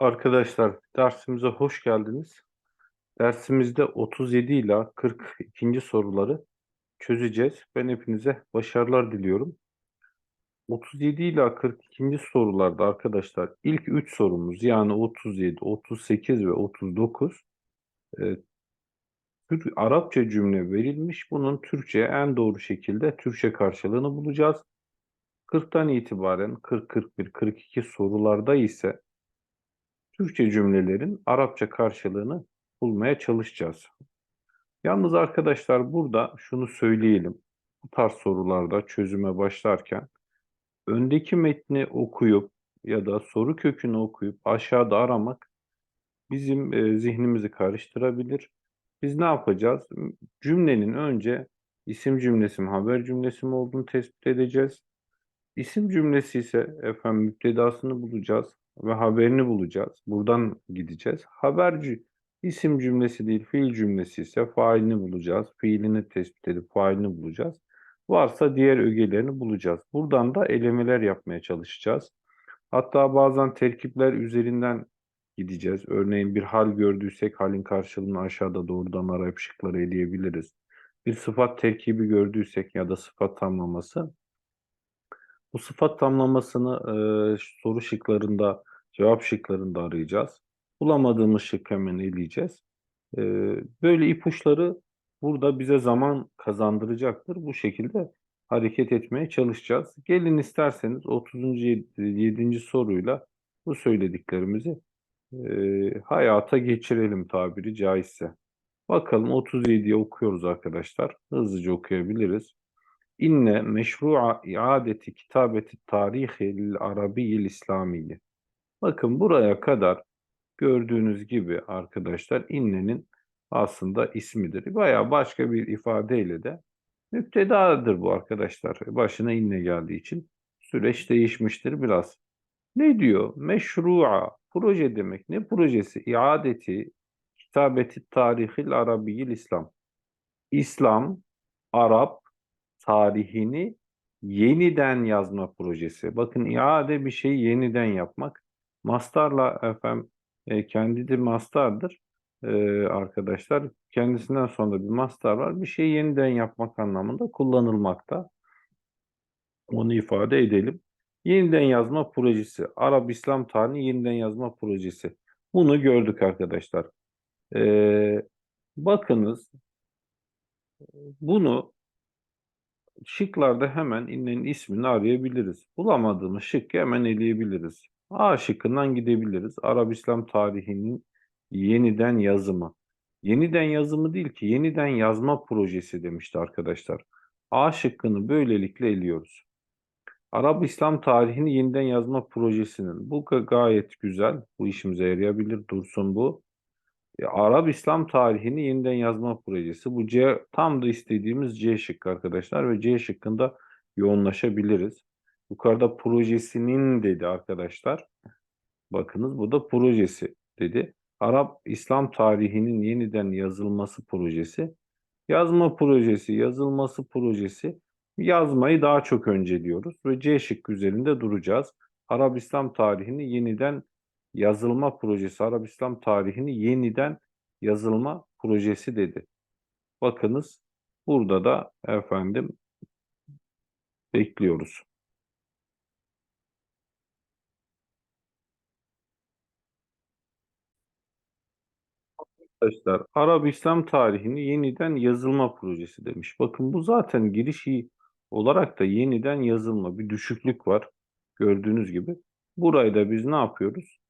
Arkadaşlar dersimize hoş geldiniz. Dersimizde 37 ila 42. soruları çözeceğiz. Ben hepinize başarılar diliyorum. 37 ila 42. sorularda arkadaşlar ilk 3 sorumuz yani 37, 38 ve 39 e, Arapça cümle verilmiş. Bunun Türkçe en doğru şekilde Türkçe karşılığını bulacağız. 40'tan itibaren 40, 41, 42 sorularda ise Türkçe cümlelerin Arapça karşılığını bulmaya çalışacağız. Yalnız arkadaşlar burada şunu söyleyelim. Bu tarz sorularda çözüme başlarken öndeki metni okuyup ya da soru kökünü okuyup aşağıda aramak bizim e, zihnimizi karıştırabilir. Biz ne yapacağız? Cümlenin önce isim cümlesi mi, haber cümlesi mi olduğunu tespit edeceğiz. İsim cümlesi ise efendim müptedasını bulacağız ve haberini bulacağız. Buradan gideceğiz. Haberci isim cümlesi değil fiil cümlesi ise failini bulacağız. Fiilini tespit edip failini bulacağız. Varsa diğer ögelerini bulacağız. Buradan da elemeler yapmaya çalışacağız. Hatta bazen terkipler üzerinden gideceğiz. Örneğin bir hal gördüysek halin karşılığını aşağıda doğrudan arayıp şıkları eleyebiliriz. Bir sıfat terkibi gördüysek ya da sıfat tamlaması bu sıfat tamlamasını e, soru şıklarında, cevap şıklarında arayacağız. Bulamadığımız şık hemen eleyeceğiz. E, böyle ipuçları burada bize zaman kazandıracaktır. Bu şekilde hareket etmeye çalışacağız. Gelin isterseniz 37. soruyla bu söylediklerimizi e, hayata geçirelim tabiri caizse. Bakalım 37'yi okuyoruz arkadaşlar. Hızlıca okuyabiliriz. İnne meşru'a iadeti kitabeti tarihi arabiyil İslamiyi. Bakın buraya kadar gördüğünüz gibi arkadaşlar innenin aslında ismidir. Veya başka bir ifadeyle de müptedadır bu arkadaşlar. Başına inne geldiği için süreç değişmiştir biraz. Ne diyor? Meşru'a, proje demek. Ne projesi? İadeti kitabeti tarihil arabiyil İslam. İslam, Arap, tarihini yeniden yazma projesi. Bakın iade bir şeyi yeniden yapmak. Mastarla efendim e, kendi mastardır e, arkadaşlar. Kendisinden sonra bir mastar var. Bir şeyi yeniden yapmak anlamında kullanılmakta. Onu ifade edelim. Yeniden yazma projesi. Arap İslam tarihi yeniden yazma projesi. Bunu gördük arkadaşlar. Ee, bakınız bunu şıklarda hemen innenin ismini arayabiliriz. Bulamadığımız şıkkı hemen eleyebiliriz. A şıkkından gidebiliriz. Arap İslam tarihinin yeniden yazımı. Yeniden yazımı değil ki yeniden yazma projesi demişti arkadaşlar. A şıkkını böylelikle eliyoruz. Arap İslam tarihini yeniden yazma projesinin. Bu gayet güzel. Bu işimize yarayabilir. Dursun bu. E, Arap İslam tarihini yeniden yazma projesi. Bu C tam da istediğimiz C şıkkı arkadaşlar ve C şıkkında yoğunlaşabiliriz. Yukarıda projesinin dedi arkadaşlar. Bakınız bu da projesi dedi. Arap İslam tarihinin yeniden yazılması projesi. Yazma projesi, yazılması projesi. Yazmayı daha çok önceliyoruz ve C şıkkı üzerinde duracağız. Arap İslam tarihini yeniden yazılma projesi, Arap İslam tarihini yeniden yazılma projesi dedi. Bakınız burada da efendim bekliyoruz. Arkadaşlar Arap İslam tarihini yeniden yazılma projesi demiş. Bakın bu zaten girişi olarak da yeniden yazılma bir düşüklük var. Gördüğünüz gibi. Burayı da biz ne yapıyoruz?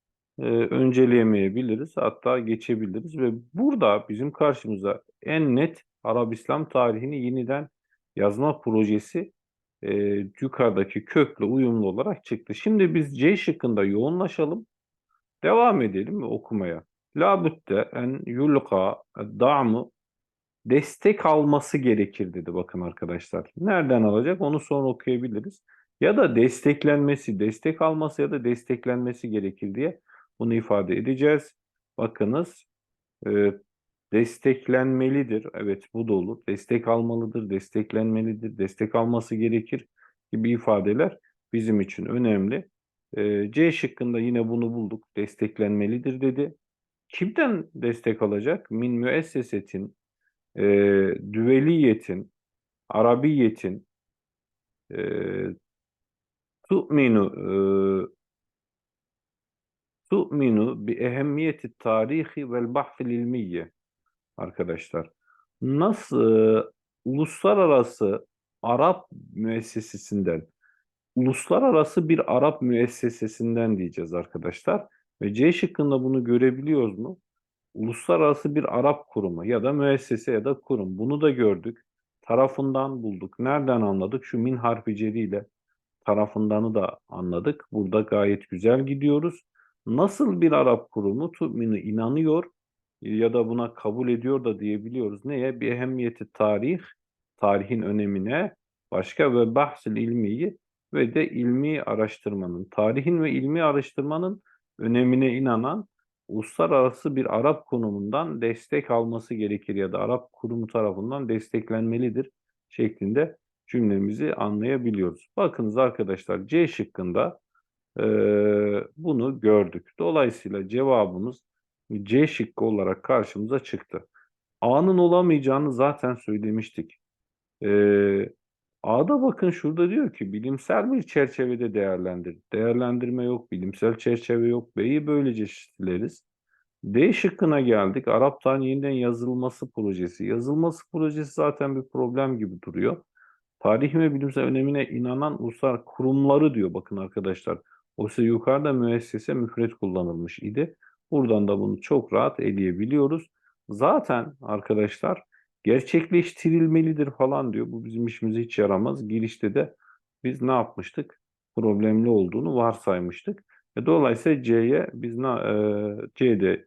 e, önceleyemeyebiliriz. Hatta geçebiliriz ve burada bizim karşımıza en net Arap İslam tarihini yeniden yazma projesi e, yukarıdaki kökle uyumlu olarak çıktı. Şimdi biz C şıkkında yoğunlaşalım. Devam edelim okumaya. La bütte en yulka da'mu destek alması gerekir dedi bakın arkadaşlar. Nereden alacak onu sonra okuyabiliriz. Ya da desteklenmesi, destek alması ya da desteklenmesi gerekir diye bunu ifade edeceğiz. Bakınız e, desteklenmelidir. Evet bu da olur. Destek almalıdır, desteklenmelidir, destek alması gerekir gibi ifadeler bizim için önemli. Ee, C şıkkında yine bunu bulduk. Desteklenmelidir dedi. Kimden destek alacak? Min müessesetin, e, düveliyetin, arabiyetin, e, tu'minu, e, tu'minu bi ehemmiyeti tarihi vel bahfil ilmiye arkadaşlar. Nasıl e, uluslararası Arap müessesesinden uluslararası bir Arap müessesesinden diyeceğiz arkadaşlar. Ve C şıkkında bunu görebiliyoruz mu? Uluslararası bir Arap kurumu ya da müessese ya da kurum. Bunu da gördük. Tarafından bulduk. Nereden anladık? Şu min harfi celiyle tarafındanı da anladık. Burada gayet güzel gidiyoruz. Nasıl bir Arap kurumu tu'minu inanıyor ya da buna kabul ediyor da diyebiliyoruz. Neye? Bir ehemmiyeti tarih, tarihin önemine, başka ve bahsil ilmiyi ve de ilmi araştırmanın, tarihin ve ilmi araştırmanın önemine inanan uluslararası bir Arap konumundan destek alması gerekir ya da Arap kurumu tarafından desteklenmelidir şeklinde cümlemizi anlayabiliyoruz. Bakınız arkadaşlar C şıkkında e, bunu gördük. Dolayısıyla cevabımız C şıkkı olarak karşımıza çıktı. A'nın olamayacağını zaten söylemiştik. Ee, A'da bakın şurada diyor ki bilimsel bir çerçevede değerlendir. Değerlendirme yok, bilimsel çerçeve yok. B'yi böylece sileriz. D şıkkına geldik. Arap'tan yeniden yazılması projesi. Yazılması projesi zaten bir problem gibi duruyor. Tarih ve bilimsel önemine inanan uluslar kurumları diyor bakın arkadaşlar. Oysa yukarıda müessese müfret kullanılmış idi. Buradan da bunu çok rahat eleyebiliyoruz. Zaten arkadaşlar gerçekleştirilmelidir falan diyor. Bu bizim işimize hiç yaramaz. Girişte de biz ne yapmıştık? Problemli olduğunu varsaymıştık. Ve dolayısıyla C'ye biz ne, e, C'de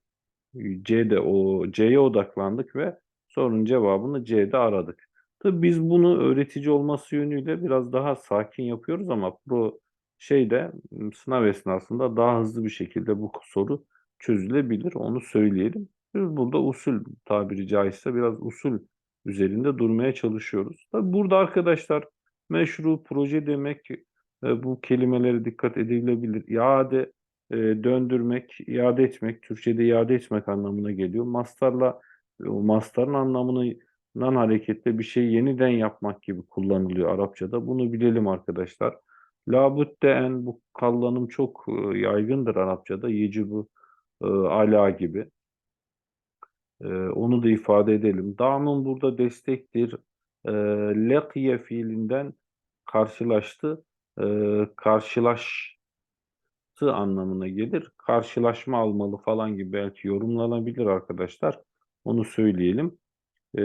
C'de o C'ye odaklandık ve sorunun cevabını C'de aradık. Tabii biz bunu öğretici olması yönüyle biraz daha sakin yapıyoruz ama pro şeyde sınav esnasında daha hızlı bir şekilde bu soru çözülebilir. Onu söyleyelim. Biz burada usul tabiri caizse biraz usul üzerinde durmaya çalışıyoruz. Tabii burada arkadaşlar meşru proje demek e, bu kelimelere dikkat edilebilir. İade e, döndürmek, iade etmek, Türkçe'de iade etmek anlamına geliyor. Mastarla o mastarın anlamından hareketle bir şey yeniden yapmak gibi kullanılıyor Arapçada. Bunu bilelim arkadaşlar. Labudde en bu kullanım çok e, yaygındır Arapçada. Yecibu e, ala gibi. E, onu da ifade edelim. Da'nun burada destektir. E, lekiye fiilinden karşılaştı. E, karşılaştı anlamına gelir. Karşılaşma almalı falan gibi belki yorumlanabilir arkadaşlar. Onu söyleyelim. E,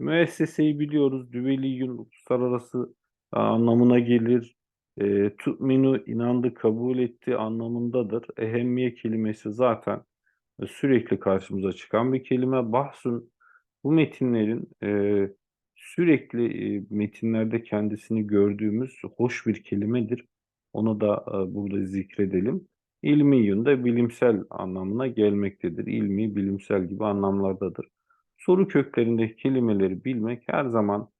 müesseseyi biliyoruz. Düveliyün uluslararası anlamına gelir. E, tu'minu inandı, kabul etti anlamındadır. Ehemmiye kelimesi zaten sürekli karşımıza çıkan bir kelime. Bahsun bu metinlerin e, sürekli e, metinlerde kendisini gördüğümüz hoş bir kelimedir. Onu da e, burada zikredelim. İlmiyün de bilimsel anlamına gelmektedir. İlmi, bilimsel gibi anlamlardadır. Soru köklerindeki kelimeleri bilmek her zaman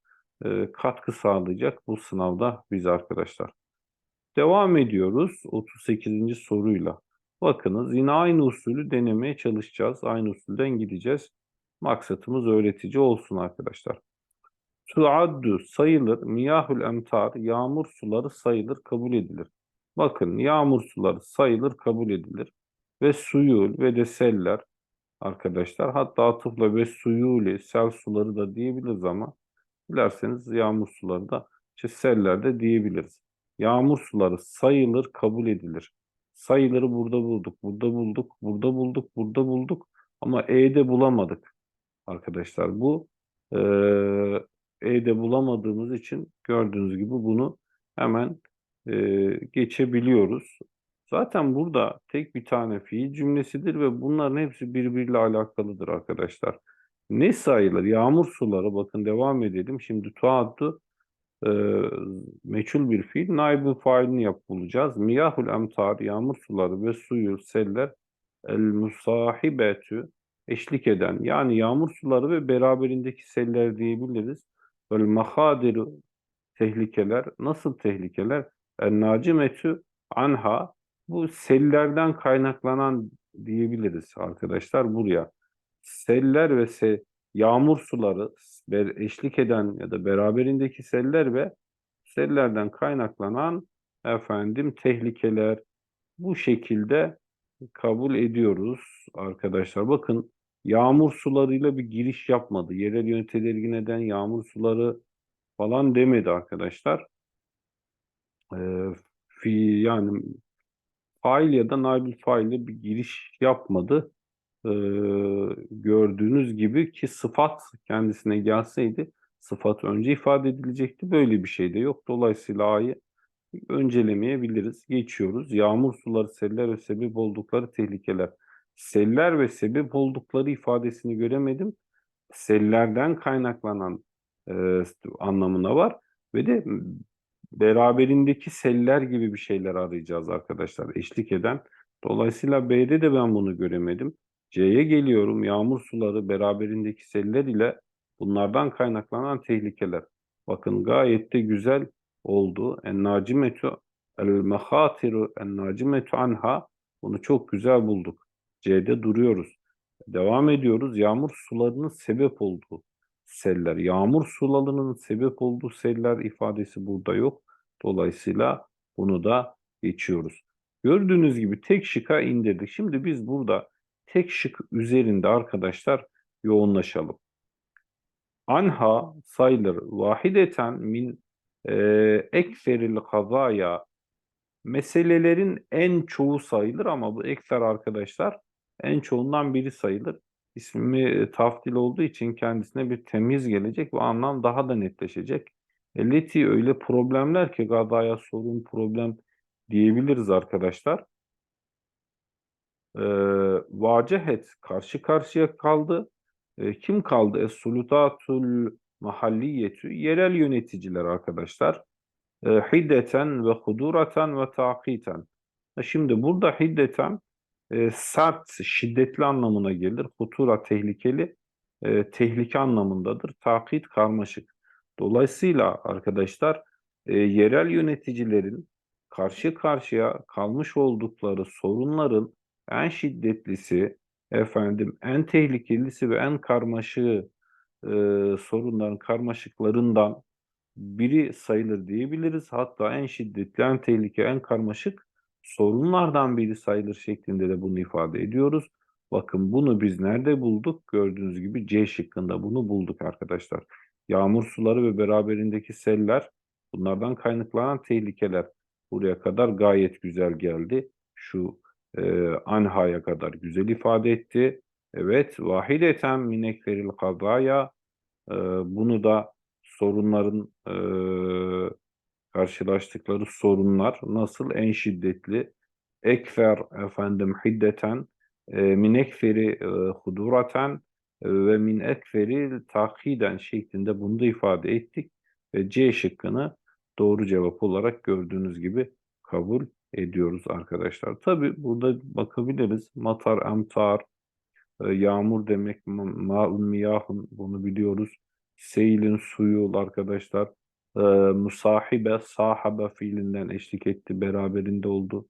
e, katkı sağlayacak bu sınavda biz arkadaşlar. Devam ediyoruz 38. soruyla. Bakınız yine aynı usulü denemeye çalışacağız. Aynı usulden gideceğiz. Maksatımız öğretici olsun arkadaşlar. Tuaddu sayılır, miyahul emtar, yağmur suları sayılır, kabul edilir. Bakın yağmur suları sayılır, kabul edilir. Ve suyul ve de seller arkadaşlar. Hatta atıfla ve suyuli, sel suları da diyebiliriz ama dilerseniz yağmur suları da işte seller de diyebiliriz. Yağmur suları sayılır, kabul edilir. Sayıları burada bulduk, burada bulduk, burada bulduk, burada bulduk. Ama E'de bulamadık arkadaşlar. Bu e, E'de bulamadığımız için gördüğünüz gibi bunu hemen e, geçebiliyoruz. Zaten burada tek bir tane fiil cümlesidir ve bunların hepsi birbiriyle alakalıdır arkadaşlar. Ne sayılır? Yağmur suları bakın devam edelim. Şimdi tuaddu e, meçhul bir fiil. Naibül failini yap bulacağız. Miyahul emtar, yağmur suları ve suyu, seller, el musahibetü, eşlik eden. Yani yağmur suları ve beraberindeki seller diyebiliriz. Vel mahadiru, tehlikeler. Nasıl tehlikeler? El nacimetü anha, Bu sellerden kaynaklanan diyebiliriz arkadaşlar buraya. Seller ve se yağmur suları eşlik eden ya da beraberindeki seller ve sellerden kaynaklanan efendim tehlikeler bu şekilde kabul ediyoruz arkadaşlar. Bakın yağmur sularıyla bir giriş yapmadı. Yerel yöneticileri neden yağmur suları falan demedi arkadaşlar. Ee, fi, yani fail ya da nabil faile bir giriş yapmadı. Ee, gördüğünüz gibi ki sıfat kendisine gelseydi sıfat önce ifade edilecekti. Böyle bir şey de yok. Dolayısıyla A'yı öncelemeyebiliriz. Geçiyoruz. Yağmur suları, seller ve sebep oldukları tehlikeler. Seller ve sebep oldukları ifadesini göremedim. Sellerden kaynaklanan e, anlamına var. Ve de beraberindeki seller gibi bir şeyler arayacağız arkadaşlar. Eşlik eden. Dolayısıyla B'de de ben bunu göremedim. C'ye geliyorum. Yağmur suları beraberindeki seller ile bunlardan kaynaklanan tehlikeler. Bakın gayet de güzel oldu. En-nacimetu el-mehatiru en-nacimetu anha. Bunu çok güzel bulduk. C'de duruyoruz. Devam ediyoruz. Yağmur sularının sebep olduğu seller. Yağmur sularının sebep olduğu seller ifadesi burada yok. Dolayısıyla bunu da geçiyoruz. Gördüğünüz gibi tek şıka indirdik. Şimdi biz burada tek şık üzerinde arkadaşlar yoğunlaşalım. Anha sayılır vahideten min e, ekseril kazaya meselelerin en çoğu sayılır ama bu ekser arkadaşlar en çoğundan biri sayılır. İsmi e, taftil olduğu için kendisine bir temiz gelecek ve anlam daha da netleşecek. Elleti öyle problemler ki gazaya sorun problem diyebiliriz arkadaşlar. Ee, vacehet karşı karşıya kaldı. Ee, kim kaldı? Es-sulutatul mahalliyetü yerel yöneticiler arkadaşlar. Ee, hiddeten ve huduratan ve takiten. Şimdi burada hiddeten e, sert, şiddetli anlamına gelir. Hutura tehlikeli, e, tehlike anlamındadır. Takit karmaşık. Dolayısıyla arkadaşlar e, yerel yöneticilerin karşı karşıya kalmış oldukları sorunların en şiddetlisi, efendim en tehlikelisi ve en karmaşığı e, sorunların karmaşıklarından biri sayılır diyebiliriz. Hatta en şiddetli, en tehlike, en karmaşık sorunlardan biri sayılır şeklinde de bunu ifade ediyoruz. Bakın bunu biz nerede bulduk? Gördüğünüz gibi C şıkkında bunu bulduk arkadaşlar. Yağmur suları ve beraberindeki seller bunlardan kaynaklanan tehlikeler. Buraya kadar gayet güzel geldi. Şu e, anhaya kadar güzel ifade etti. Evet, vahideten minekferil kazaya e, bunu da sorunların e, karşılaştıkları sorunlar nasıl en şiddetli ekfer efendim hiddeten e, min e, huduraten e, ve min ekferi takiden şeklinde bunu da ifade ettik ve C şıkkını doğru cevap olarak gördüğünüz gibi kabul ediyoruz arkadaşlar. Tabi burada bakabiliriz. Matar, emtar, e, yağmur demek, ma'un miyahun bunu biliyoruz. Seylin suyu arkadaşlar. E, musahibe, sahabe fiilinden eşlik etti, beraberinde oldu.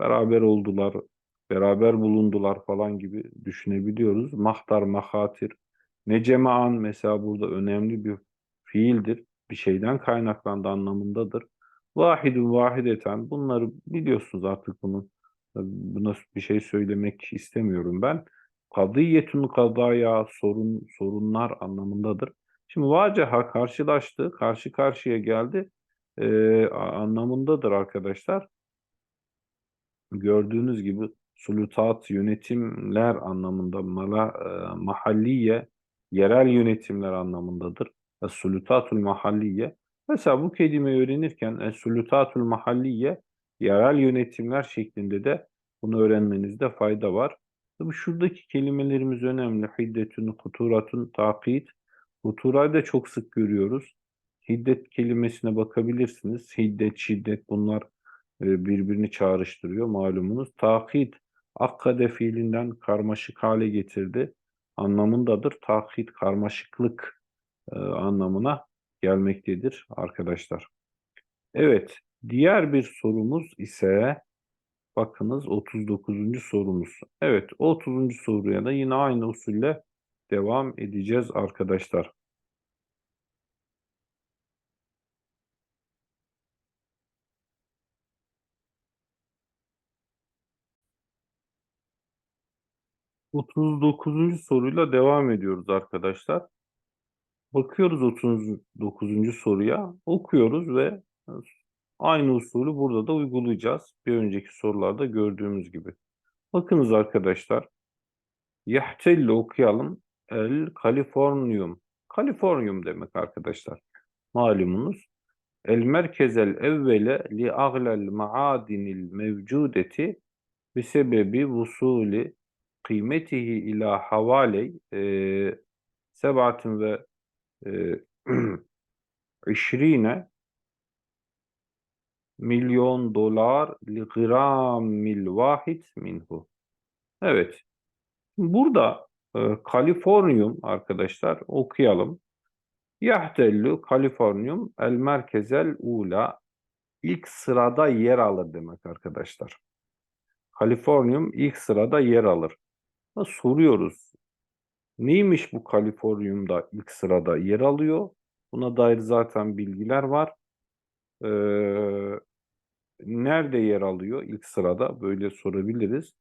Beraber oldular, beraber bulundular falan gibi düşünebiliyoruz. Mahtar, mahatir. Necemaan mesela burada önemli bir fiildir. Bir şeyden kaynaklandı anlamındadır. Vahidun vahideten bunları biliyorsunuz artık bunu. Buna bir şey söylemek istemiyorum ben. Kadiyetun kadaya sorun sorunlar anlamındadır. Şimdi vacaha karşılaştı, karşı karşıya geldi e, anlamındadır arkadaşlar. Gördüğünüz gibi sulutat yönetimler anlamında mala, e, mahalliye yerel yönetimler anlamındadır. E, sulutatul mahalliye Mesela bu kelimeyi öğrenirken es-sulutatul mahalliye yerel yönetimler şeklinde de bunu öğrenmenizde fayda var. Tabii şuradaki kelimelerimiz önemli. Hiddetun, huturatun, takit. Huturayı da çok sık görüyoruz. Hiddet kelimesine bakabilirsiniz. Hiddet, şiddet bunlar e, birbirini çağrıştırıyor malumunuz. Takit, akkade fiilinden karmaşık hale getirdi anlamındadır. Takit, karmaşıklık e, anlamına gelmektedir arkadaşlar. Evet, diğer bir sorumuz ise Bakınız 39. sorumuz. Evet 30. soruya da yine aynı usulle devam edeceğiz arkadaşlar. Otuz dokuzuncu soruyla devam ediyoruz arkadaşlar. Bakıyoruz 39. soruya, okuyoruz ve aynı usulü burada da uygulayacağız. Bir önceki sorularda gördüğümüz gibi. Bakınız arkadaşlar. Yahtelli okuyalım. El Kaliforniyum. Kaliforniyum demek arkadaşlar. Malumunuz. El merkezel evvele li aglel maadinil mevcudeti bi sebebi vusuli kıymetihi ila havaley e, sebatin ve e, işrine milyon dolar li gramil vahid minhu. Evet. Burada e, arkadaşlar okuyalım. Yahtellu Kaliforniyum el merkezel ula ilk sırada yer alır demek arkadaşlar. Kaliforniyum ilk sırada yer alır. Soruyoruz. Neymiş bu Kaliforniyumda ilk sırada yer alıyor? Buna dair zaten bilgiler var. Ee, nerede yer alıyor ilk sırada? Böyle sorabiliriz.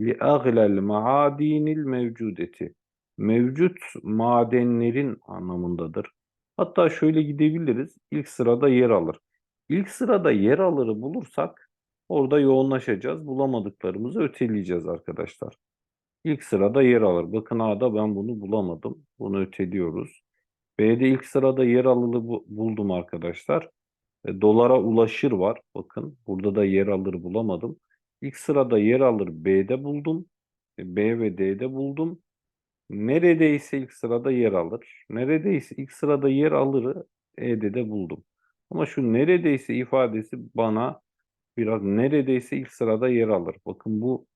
لِأَغْلَ الْمَعَادِينِ الْمَوْجُودَةِ Mevcut madenlerin anlamındadır. Hatta şöyle gidebiliriz. İlk sırada yer alır. İlk sırada yer alırı bulursak orada yoğunlaşacağız. Bulamadıklarımızı öteleyeceğiz arkadaşlar. İlk sırada yer alır. Bakın A'da ben bunu bulamadım. Bunu öteliyoruz. B'de ilk sırada yer alırı buldum arkadaşlar. E, dolara ulaşır var. Bakın burada da yer alır bulamadım. İlk sırada yer alır B'de buldum. E, B ve D'de buldum. Neredeyse ilk sırada yer alır. Neredeyse ilk sırada yer alırı E'de de buldum. Ama şu neredeyse ifadesi bana biraz neredeyse ilk sırada yer alır. Bakın bu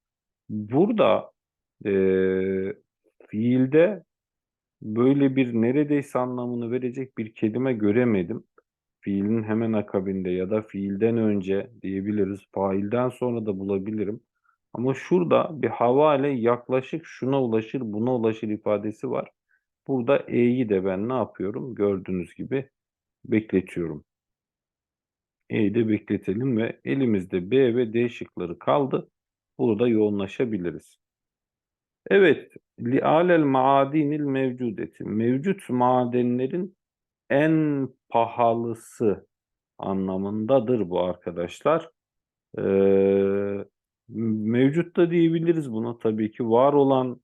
burada e, fiilde böyle bir neredeyse anlamını verecek bir kelime göremedim fiilin hemen akabinde ya da fiilden önce diyebiliriz. Failden sonra da bulabilirim. Ama şurada bir havale yaklaşık şuna ulaşır, buna ulaşır ifadesi var. Burada E'yi de ben ne yapıyorum? Gördüğünüz gibi bekletiyorum. E'yi de bekletelim ve elimizde B ve D şıkları kaldı. Burada yoğunlaşabiliriz. Evet, li'alel maadinil mevcudeti. Mevcut madenlerin en pahalısı anlamındadır bu arkadaşlar. Ee, mevcut da diyebiliriz buna tabii ki. Var olan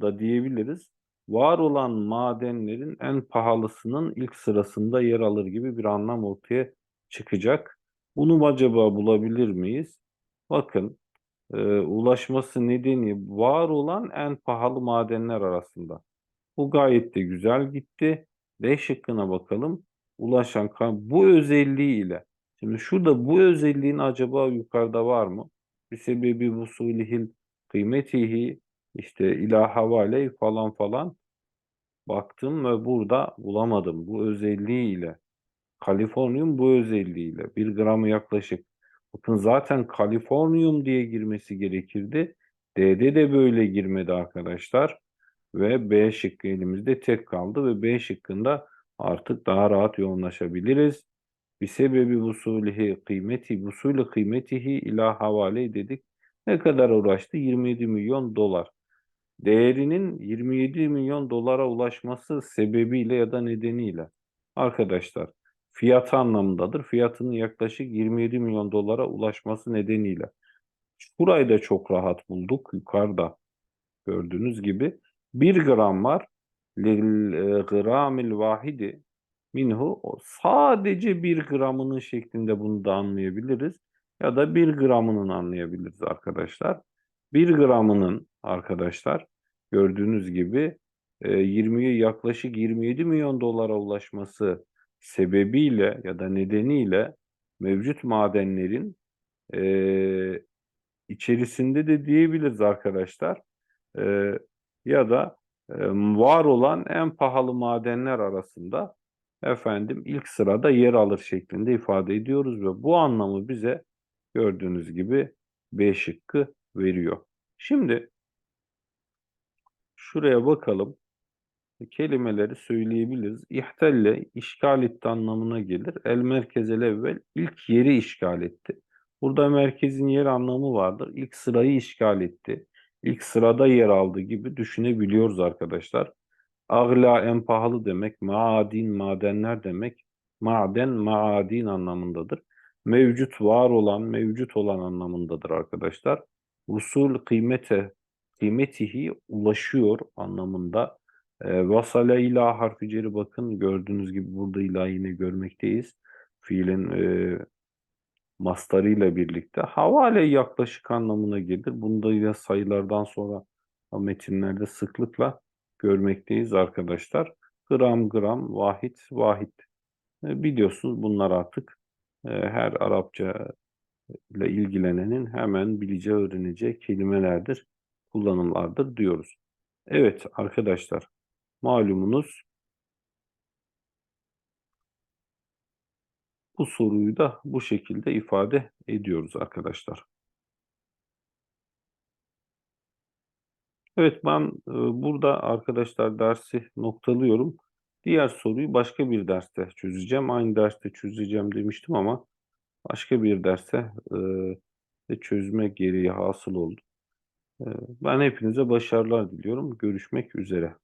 da diyebiliriz. Var olan madenlerin en pahalısının ilk sırasında yer alır gibi bir anlam ortaya çıkacak. Bunu acaba bulabilir miyiz? Bakın e, ulaşması nedeni var olan en pahalı madenler arasında. Bu gayet de güzel gitti. D şıkkına bakalım. Ulaşan bu özelliğiyle. Şimdi şurada bu özelliğin acaba yukarıda var mı? Bir sebebi vusulihil kıymetihi işte ila havale falan falan baktım ve burada bulamadım. Bu özelliğiyle Kaliforniyum bu özelliğiyle bir gramı yaklaşık. Bakın zaten Kaliforniyum diye girmesi gerekirdi. D'de de böyle girmedi arkadaşlar ve B şıkkı elimizde tek kaldı ve B şıkkında artık daha rahat yoğunlaşabiliriz. Bir sebebi vusulihi kıymeti, vusulü kıymetihi ila havale dedik. Ne kadar uğraştı? 27 milyon dolar. Değerinin 27 milyon dolara ulaşması sebebiyle ya da nedeniyle. Arkadaşlar fiyatı anlamındadır. Fiyatının yaklaşık 27 milyon dolara ulaşması nedeniyle. Şurayı da çok rahat bulduk yukarıda gördüğünüz gibi. 1 gram var. Lil e, gramil vahidi minhu sadece 1 gramının şeklinde bunu da anlayabiliriz. Ya da 1 gramının anlayabiliriz arkadaşlar. 1 gramının arkadaşlar gördüğünüz gibi 20 e, yaklaşık 27 milyon dolara ulaşması sebebiyle ya da nedeniyle mevcut madenlerin e, içerisinde de diyebiliriz arkadaşlar. E, ya da var olan en pahalı madenler arasında efendim ilk sırada yer alır şeklinde ifade ediyoruz ve bu anlamı bize gördüğünüz gibi B şıkkı veriyor. Şimdi şuraya bakalım. Kelimeleri söyleyebiliriz. İhtelle işgal etti anlamına gelir. El merkezel evvel ilk yeri işgal etti. Burada merkezin yer anlamı vardır. İlk sırayı işgal etti. İlk sırada yer aldı gibi düşünebiliyoruz arkadaşlar. Agla en pahalı demek, maadin madenler demek, maden maadin anlamındadır. Mevcut var olan, mevcut olan anlamındadır arkadaşlar. Usul kıymete, kıymetihi ulaşıyor anlamında. E, vasale ila harfi ceri bakın gördüğünüz gibi burada ila yine görmekteyiz. Fiilin e, mastarıyla birlikte havale yaklaşık anlamına gelir. Bunda yine sayılardan sonra metinlerde sıklıkla görmekteyiz arkadaşlar. Gram gram, vahit vahit. E, biliyorsunuz bunlar artık e, her Arapça ile ilgilenenin hemen bileceği, öğreneceği kelimelerdir, kullanımlardır diyoruz. Evet arkadaşlar, malumunuz bu soruyu da bu şekilde ifade ediyoruz arkadaşlar. Evet ben e, burada arkadaşlar dersi noktalıyorum. Diğer soruyu başka bir derste çözeceğim. Aynı derste çözeceğim demiştim ama başka bir derse e, çözme gereği hasıl oldu. E, ben hepinize başarılar diliyorum. Görüşmek üzere.